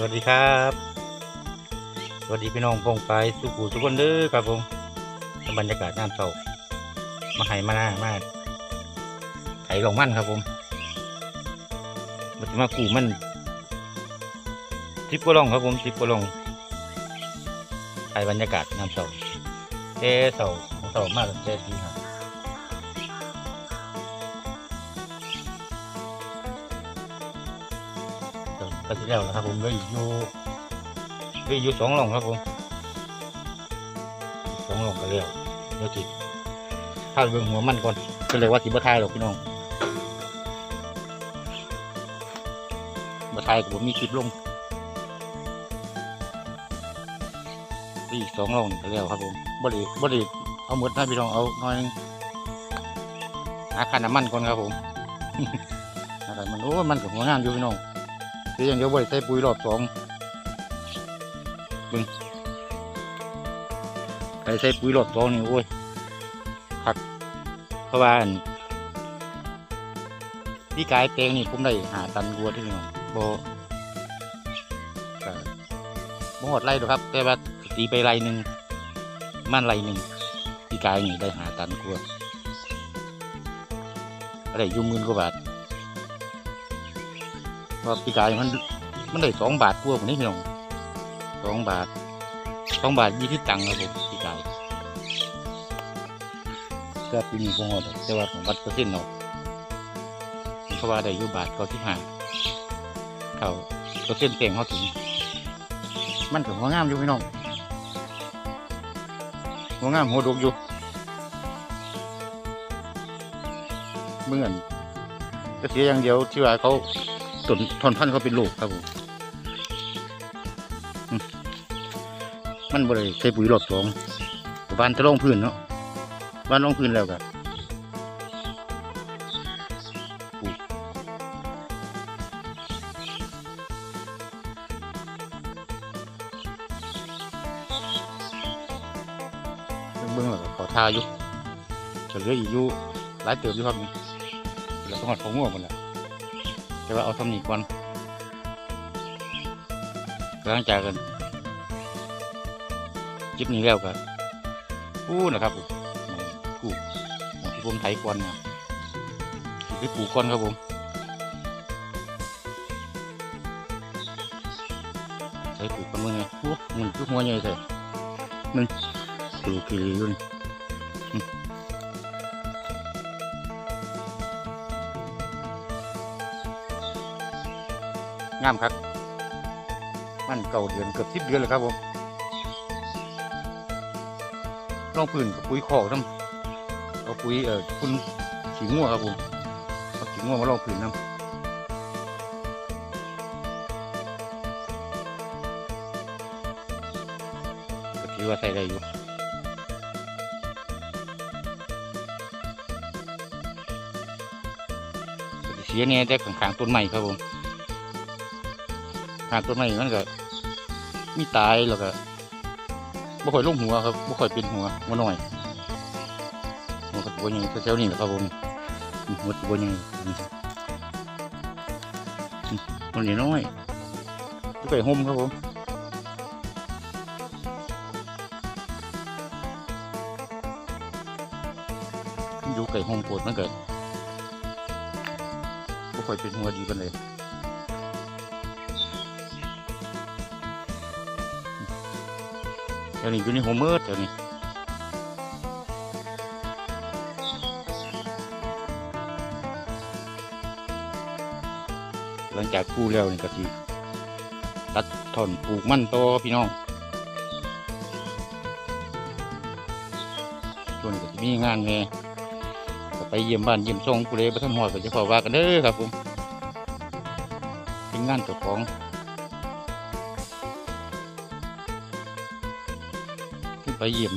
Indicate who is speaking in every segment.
Speaker 1: สวัสดีครับ สวัสดีพี่น้องพงไปสุขุทุกคนเด้อครับผมบรรยากาศน้ำเศร้ามาให้มาหน้ามาไถลงมันครับผมมันจะมากูมันทิปก็ลองครับผมทิปก็ลองไถบรรยากาศน้ำเศร้าเต้เศร้าเศร้ามากเต้ดีครับ ก็จะแล้วนะครับผมเหลยอยู่เหลยอยู่สองหลงครับผมสองหลงก็แล้วเดี๋ยวจิถ้าเบิ่งหัวมันก่อนก็เลยว่าสิบ่ทายหรอกพี่น้องบ่ทายกับผมมีคลิปลงอีกสองหลองก็แล้วครับผมบ่ได้บ่ได้เอาหมดนะพี่น้องเอาหน่อยหาคันน้ำมันก่อนครับผมอะไรมันโอ้มันกับหัวงามอยู่พี่น้อง คืออย่างเดียวบ่ได้ใส่ปุ๋ยรอบสองบึงใครใส่ปุ๋ยรอบสองนี่โอ้ยคักเพราะว่าอันพี่กายเตงนี่ผมได้หาตันวัวที่นี่เนาะบ่ก็บ่หอดไรหรอกครับ แต่ว่าตีไปไรหนึ่งมันไรหนึ่งพี่กายนี่ได้หาตันกลัวอะไรยุ่หมื่นกว่าบาท เพราปีกายมันมันได้สองบาทกว่าผมนี่พี่น้องสองบาทสองบาทยี่สิบตังค์ครับผมปีกายก็ปีนี้คงหมดแต่ว่าของวัดเปอร์เซ็นต์เนาะเพราะว่าได้อยู่บาทก็ที่ห้าเขาเปอร์เซ็นต์เต่งเขาถึง มันถึงหัวงามอยู่พี่น้องหัวงามหัวดกอยู่เมื่อนก็เสียอย่างเดียวที่ว่าเขา ต้นทอนพันธุ์เขาเป็นลูกครับผมมันบริใช้ปุ๋ยรอบสองบ้านจะลงพื้นเนาะบ้านลงพื้นแล้วกับปลูกเบื้องๆแล้วก็ขอทาอยู่จะเหลืออีกอยู่หลายเติบอยู่ครับนี่แล้วก็หอดของง่วงหมดแล้ว แต่ว่าเอาทำนี่ก่อนหลังจากกันจิบนี้แล้วก็กู้นะครับผมกู้ที่ผมไถก่อนนะไปปลูกก่อนครับผมใช้ปลูกกันมือไงโอ้มันคือหัวใหญ่เลยมันปลูกกี่อยุ่น งามครับ มันเก่าเดือนเกือบสิบเดือนเลยครับผมลองพื้นกับปุ๋ยคอกน้ำเอาปุ๋ยเอ่อคุณขีงัวครับผมเอาขีงัวมาลองพื้นน้ำก็ถือว่าใส่ได้อยู่เสียเนี่ยแต่ข้างๆต้นไม้ครับผม หากต้นไม้มันก็มีตายแล้วก็บ่ค่อยลงหัวครับบ่ค่อยเป็นหัวหัวน้อยหัวก็ตัวใหญ่แถวๆนี้แหละครับผมหัวตัวใหญ่อืมอืมตัวนี้น้อยตัวไก่ห่มครับผมอยู่ไก่ห่มปวดมันก็บ่ค่อยเป็นหัวดีปานใด เดี๋ยวนี้อยู่ในหัวมืดเดี๋ยวนี้หลังจากกู้แล้วนี่ก็สิตัดถอนปลูกมันต่อพี่น้องช่วงนี้ก็จะมีงานไงก็ไปเยี่ยมบ้านเยี่ยมช่องผู้ใดประทันหอดก็จะขอว่ากันเด้อครับผมเป็นงานเจ้าของ ไปเยี่ยม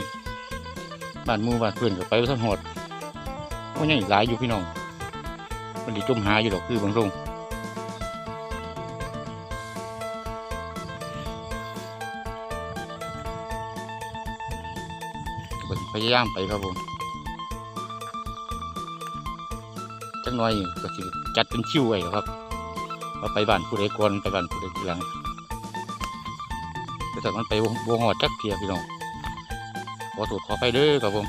Speaker 1: บ้านมู่บ้านเพื่อนก็ไปทั้งหมดก็ยังอีกหลายอยู่พี่น้องมันดีจมหาอยู่ดอกคือบางรงพยายามไปครับผมจักหน้อยก็สิจัดเป็นคิวไว้ครับว่าไปบ้านผู้ใดก่อนไปบ้านผู้ใดทีหลังแต่ถ้ามันไปวงวงหอดจักเทียพี่น้อง ขอโทษขอไปเด้อครับผม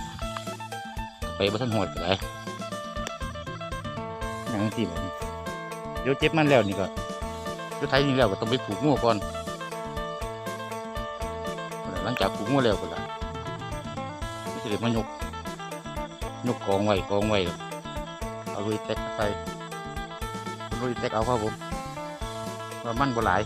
Speaker 1: ไปบ่ทันหอดก็ได้อย่างที่แบบนี้เดี๋ยวเจ็บมันแล้วนี่ก็เดี๋ยวไทยนี่แล้วก็ต้องไปผูกงัวก่อนหลังจากผูกงัวแล้วก็ละนี่สิเดี๋ยวมายกยกกองไว้กองไว้แล้วเอาลุยแตกใส่ลุยแตกเอาครับผมว่ามันบ่หลาย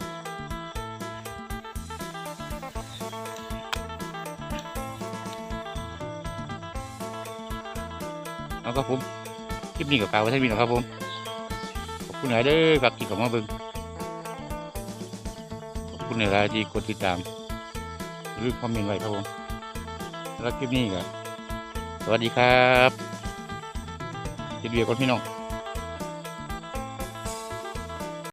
Speaker 1: เอาครับผมคลิปนี้กับกาวไว้ท่านพี่นะครับผม ขอบคุณหลายเด้อครับที่เข้ามาเบิ้งขอบคุณหลายที่กดติดตามหรือคอมเมนต์ไว้ครับผมแล้วคลิปนี้ก็สวัสดีครับเจดเบียร์ก่อนพี่น้อง